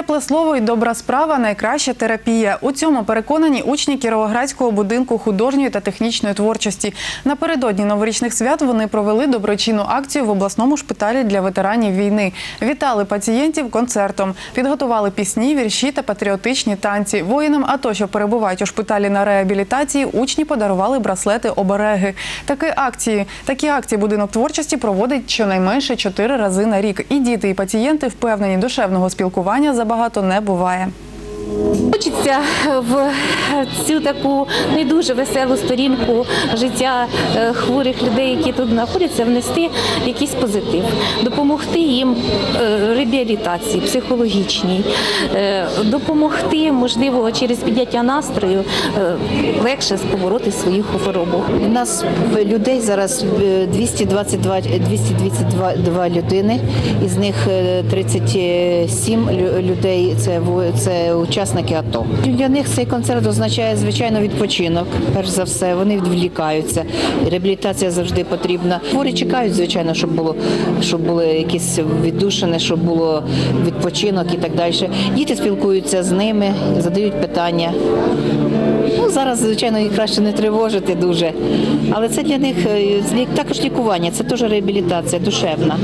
Тепле слово і добра справа найкраща терапія. У цьому переконані учні Кіровоградського будинку художньої та технічної творчості. Напередодні новорічних свят вони провели доброчинну акцію в обласному шпиталі для ветеранів війни. Вітали пацієнтів концертом, підготували пісні, вірші та патріотичні танці. Воїнам АТО, що перебувають у шпиталі на реабілітації, учні подарували браслети обереги. Такі акції, такі акції будинок творчості проводить щонайменше чотири рази на рік. І діти, і пацієнти впевнені, душевного спілкування забагато не буває. Хочеться в цю таку не дуже веселу сторінку життя е, хворих людей, які тут знаходяться, внести якийсь позитив, допомогти їм е, реабілітації психологічній, е, допомогти, можливо, через підняття настрою легше побороти свою хворобу. У нас людей зараз е, 222, 222 людини, із них е, 37 лю- людей це, це учасники АТО. Для них цей концерт означає, звичайно, відпочинок. Перш за все, вони відвлікаються. Реабілітація завжди потрібна. Хворі чекають, звичайно, щоб було щоб були якісь віддушини, щоб було відпочинок і так далі. Діти спілкуються з ними, задають питання. Ну, зараз, звичайно, їх краще не тривожити дуже. Але це для них е, також лікування, це теж реабілітація душевна.